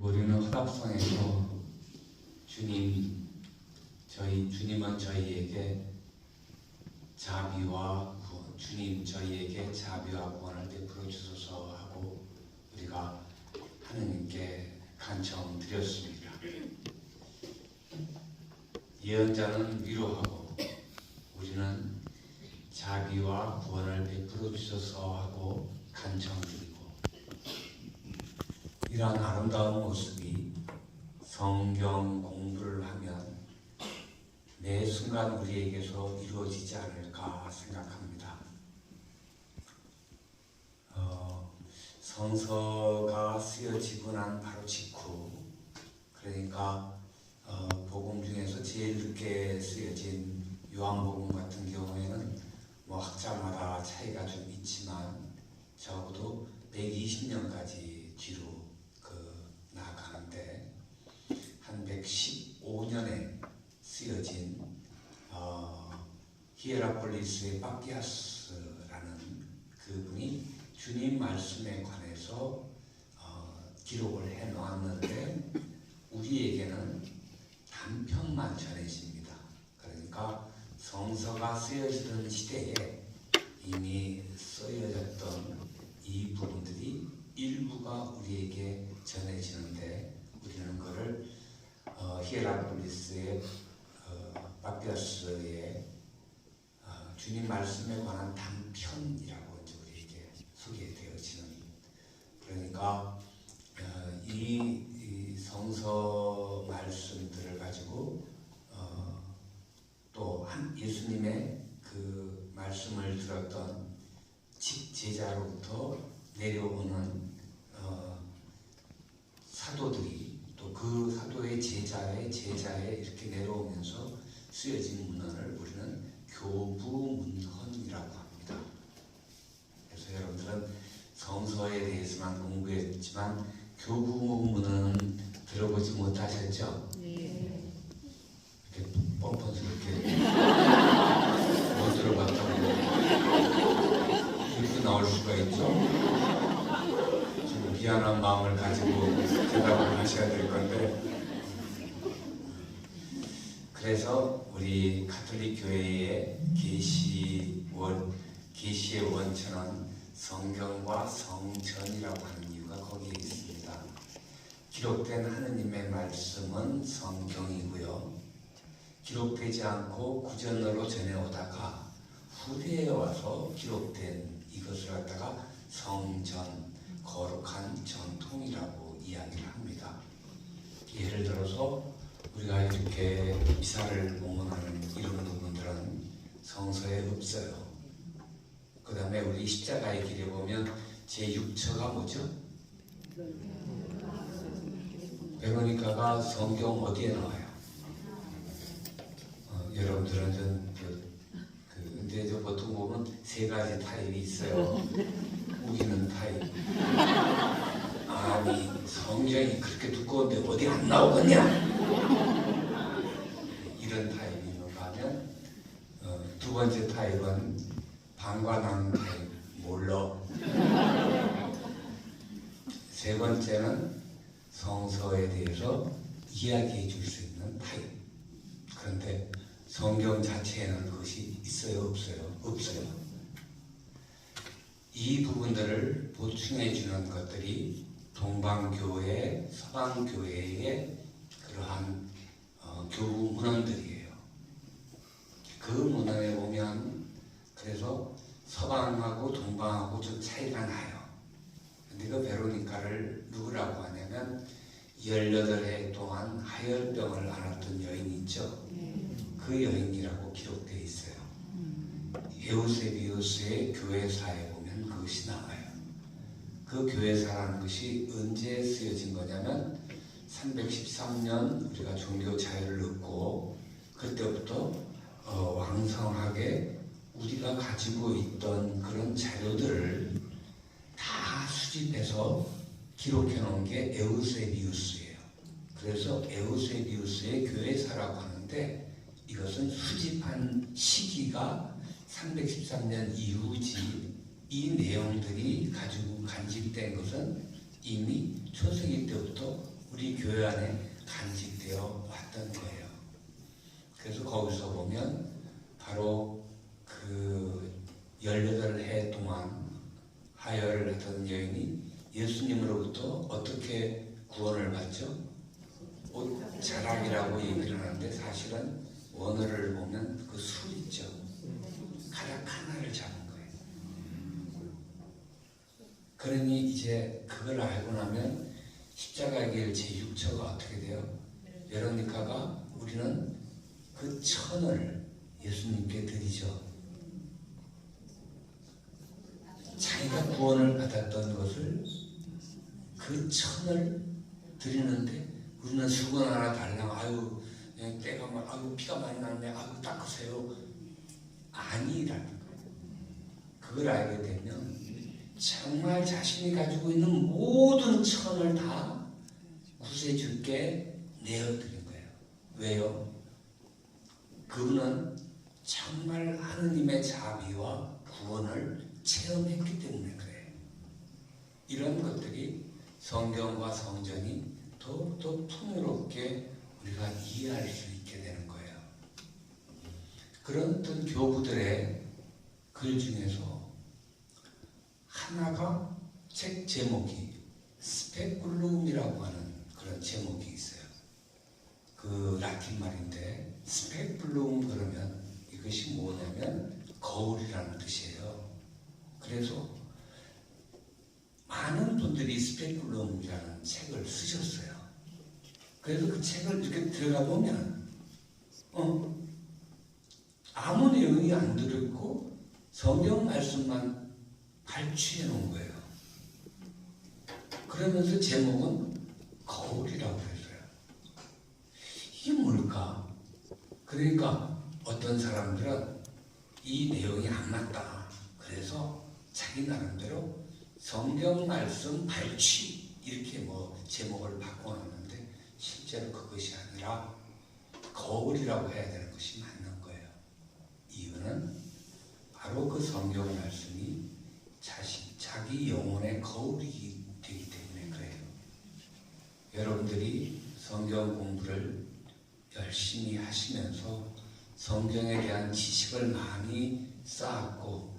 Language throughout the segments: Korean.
우리는 화답성에서 주님, 저희 주님은 저희에게 자비와 구원, 주님 저희에게 자비와 구원을 베풀어 주소서 하고 우리가 하느님께 간청 드렸습니다. 예언자는 위로하고 우리는 자비와 구원을 베풀어 주소서 하고 간청 드리고 이러한 아름다운 모습이 성경 공부를 하면 매 순간 우리에게서 이루어지지 않을까 생각합니다. 어, 성서가 쓰여지고 난 바로 직후 그러니까 어, 복음 중에서 제일 늦게 쓰여진 요한복음 같은 경우에는 뭐 학자마다 차이가 좀 있지만 적어도 120년까지 뒤로 1915년에 쓰여진 어, 히에라폴리스의 바키아스라는 그분이 주님 말씀에 관해서 어, 기록을 해놓았는데 우리에게는 단편만 전해집니다. 그러니까 성서가 쓰여지던 시대에 이미 쓰여졌던 이 부분들이 일부가 우리에게 전해지는데 우리는 그를 어, 히에라폴리스의 어, 파피아스의 어, 주님 말씀에 관한 단편이라고 이제 우리에게 소개되어지는 그러니까 어, 이, 이 성서 말씀들을 가지고 어, 또 한 예수님의 그 말씀을 들었던 직제자로부터 내려오는 어, 사도들이 또 그 사도의 제자의 제자에 이렇게 내려오면서 쓰여진 문헌을 우리는 교부문헌이라고 합니다. 그래서 여러분들은 성서에 대해서만 공부했지만 교부문헌은 들어보지 못하셨죠? 이렇게 뻔뻔스럽게 못 들어봤다고 이렇게 나올 수가 있죠? 좀 미안한 마음을 가지고 대답을 하셔야 될 건데 그래서 우리 가톨릭 교회의 계시원 계시의 원천은 성경과 성전이라고 하는 이유가 거기에 있습니다. 기록된 하느님의 말씀은 성경이고요. 기록되지 않고 구전으로 전해오다가 후대에 와서 기록된 이것을 갖다가 성전, 거룩한 전통이라고 이야기를 합니다. 예를 들어서 우리가 이렇게 미사를 봉헌하는 이런 부분들은 성서에 없어요. 그 다음에 우리 십자가의 길에 보면 제6처가 뭐죠? 베로니카가 성경 어디에 나와요? 어, 여러분들은 좀 그, 그, 근데 저 보통 보면 세 가지 타입이 있어요. 우기는 타입. 아니 성경이 그렇게 두꺼운데 어디 안 나오겠냐? 이런 타입이 있는가 하면 어, 두 번째 타입은 방관하는 타입 몰라. 세 번째는 성서에 대해서 이야기해 줄 수 있는 타입. 그런데 성경 자체에는 그것이 있어요, 없어요? 없어요. 이 부분들을 보충해 주는 것들이 동방교회, 서방교회의 그러한 어, 교부 문헌들이에요. 그 문헌에 보면 그래서 서방하고 동방하고 좀 차이가 나요. 근데 그 베로니카를 누구라고 하냐면 18해 동안 하열병을 앓았던 여인이 있죠. 그 여인이라고 기록되어 있어요. 에우세비우스의 그 것이 나와요. 그 교회사라는 것이 언제 쓰여진 거냐면 313년 우리가 종교 자유를 얻고 그때부터 어, 왕성하게 우리가 가지고 있던 그런 자료들을 다 수집해서 기록해 놓은 게 에우세비우스예요. 그래서 에우세비우스의 교회사라고 하는데 이것은 수집한 시기가 313년 이후지 이 내용들이 가지고 간직된 것은 이미 초세기 때부터 우리 교회 안에 간직되어 왔던 거예요. 그래서 거기서 보면 바로 그 18해 동안 하혈을 하던 여인이 예수님으로부터 어떻게 구원을 받죠? 옷 자락이라고 얘기를 하는데 사실은 원어를 보면 그 술 있죠. 가락 하나를 잡은. 그러니 이제 그걸 알고 나면 십자가의 길 제6처가 어떻게 돼요? 베로니카가 우리는 그 천을 예수님께 드리죠. 자기가 구원을 받았던 것을 그 천을 드리는데 우리는 수건 하나 달랑 아유 그냥 때가 막 아유 피가 많이 나네 아유 닦으세요 아니라는 거예요. 그걸 알게 되면 정말 자신이 가지고 있는 모든 천을 다 구세주께 내어드린 거예요. 왜요? 그분은 정말 하느님의 자비와 구원을 체험했기 때문에 그래요. 이런 것들이 성경과 성전이 더욱더 풍요롭게 우리가 이해할 수 있게 되는 거예요. 그런 어떤 교부들의 글 중에서 하나가 책 제목이 스페쿨룸이라고 하는 그런 제목이 있어요. 그 라틴 말인데 스페쿨룸 그러면 이것이 뭐냐면 거울이라는 뜻이에요. 그래서 많은 분들이 스페쿨룸이라는 책을 쓰셨어요. 그래서 그 책을 이렇게 들어가 보면 어, 아무 내용이 안 들어있고 성경 말씀만 발췌해 놓은 거예요. 그러면서 제목은 거울이라고 했어요. 이게 뭘까? 그러니까 어떤 사람들은 이 내용이 안 맞다. 그래서 자기 나름대로 성경 말씀 발취 이렇게 뭐 제목을 바꿔놨는데 실제로 그것이 아니라 거울이라고 해야 되는 것이 거예요. 이유는 바로 그 성경 말씀이 자신 자기 영혼의 거울이 되기 때문에 그래요. 여러분들이 성경 공부를 열심히 하시면서 성경에 대한 지식을 많이 쌓았고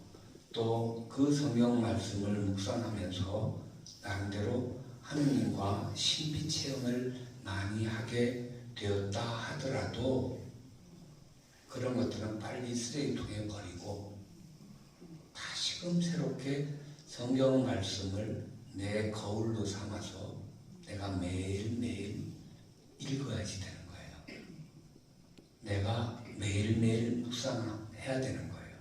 또 그 성경 말씀을 묵상하면서 나름대로 하느님과 신비 체험을 많이 하게 되었다 하더라도 그런 것들은 빨리 쓰레기통에 버리고 다시금 새롭게 성경 말씀을 내 거울로 삼아서 내가 매일매일 읽어야지 되는 거예요. 내가 매일매일 묵상해야 되는 거예요.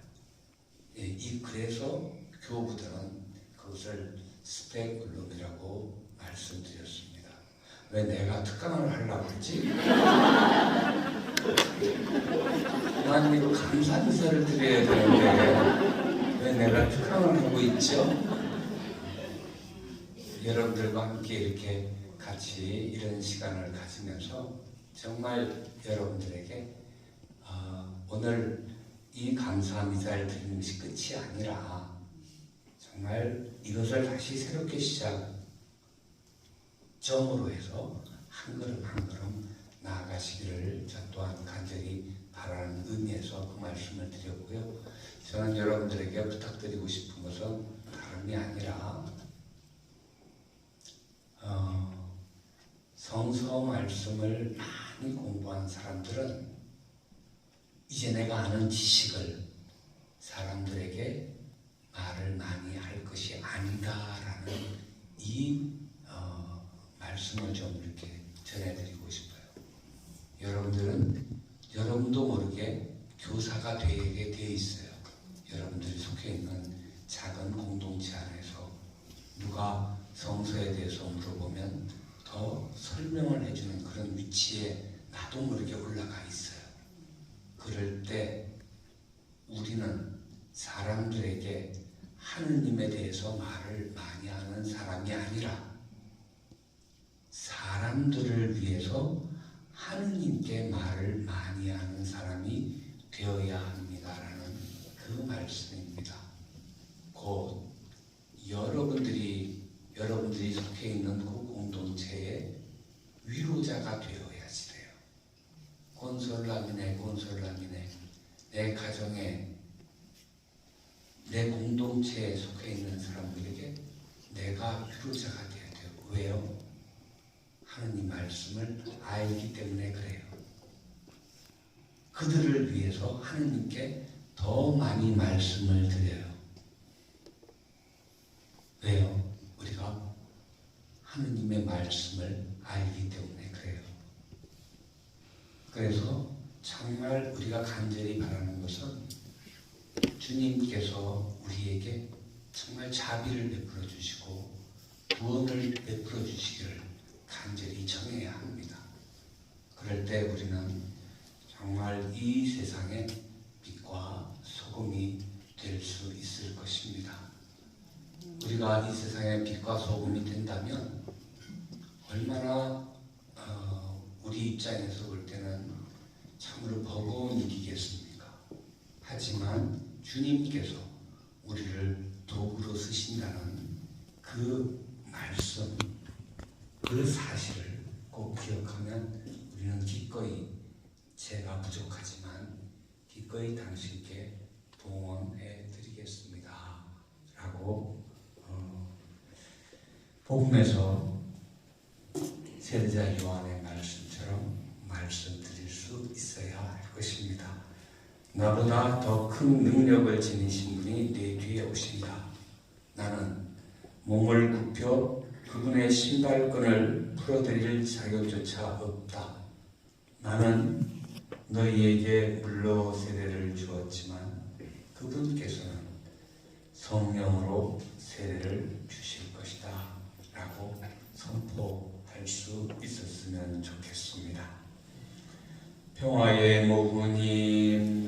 예, 이 그래서 교부들은 그것을 스페쿨룸이라고 말씀드렸습니다. 왜 내가 특강을 하려고 했지? 난 이거 감사 인사를 드려야 되는데 왜 내가 특강을 하고 있죠? 여러분들과 함께 이렇게 같이 이런 시간을 가지면서 정말 여러분들에게 어, 오늘 이 감사 미사를 드리는 것이 끝이 아니라 정말 이것을 다시 새롭게 시작 점으로 해서 한 걸음 한 걸음 나아가시기를 저 또한 간절히 바라는 의미에서 그 말씀을 드렸고요. 저는 여러분들에게 부탁드리고 싶은 것은 다름이 아니라 어, 성서 말씀을 많이 공부한 사람들은 이제 내가 아는 지식을 사람들에게 말을 많이 할 것이 아니다라는 이 어, 말씀을 좀 이렇게 전해드리고 싶어요. 여러분들은 여러분도 모르게 교사가 되게 돼 있어요. 여러분들이 속해 있는 작은 공동체 안에서 누가 성서에 대해서 물어보면 더 설명을 해주는 그런 위치에 나도 모르게 올라가 있어요. 그럴 때 우리는 사람들에게 하느님에 대해서 말을 많이 하는 사람이 아니라 사람들을 위해서 하느님께 말을 많이 하는 사람이 되어야 합니다라는 그 말씀입니다. 곧 여러분들이 여러분들이 속해 있는 그 공동체에 필요자가 되어야지 돼요. 곤솔람이네 곤솔람이네 내 가정에 내 공동체에 속해 있는 사람들에게 내가 필요자가 돼야 돼요. 왜요? 하느님 말씀을 알기 때문에 그래요. 그들을 위해서 하느님께 더 많이 말씀을 드려요. 왜요? 우리가 하느님의 말씀을 알기 때문에 그래요. 그래서 정말 우리가 간절히 바라는 것은 주님께서 우리에게 정말 자비를 베풀어 주시고 구원을 베풀어 주시기를 간절히 청해야 합니다. 그럴 때 우리는 정말 이 세상의 빛과 소금이 될 수 있을 것입니다. 우리가 이 세상의 빛과 소금이 된다면 얼마나 어, 우리 입장에서 볼 때는 참으로 버거운 일이겠습니까? 하지만 주님께서 우리를 도구로 쓰신다는 그 말씀, 그 사실을 꼭 기억하면 우리는 기꺼이 제가 부족하지만 기꺼이 당신께 동원해 드리겠습니다. 라고 어, 복음에서 세례자 요한의 말씀처럼 말씀드릴 수 있어야 할 것입니다. 나보다 더 큰 능력을 지니신 분이 내 뒤에 오신다. 나는 몸을 굽혀 그분의 신발끈을 풀어드릴 자격조차 없다. 나는 너희에게 물로 세례를 주었지만 그분께서는 성령으로 세례를 주실 선포할 수 있었으면 좋겠습니다. 평화의 모부님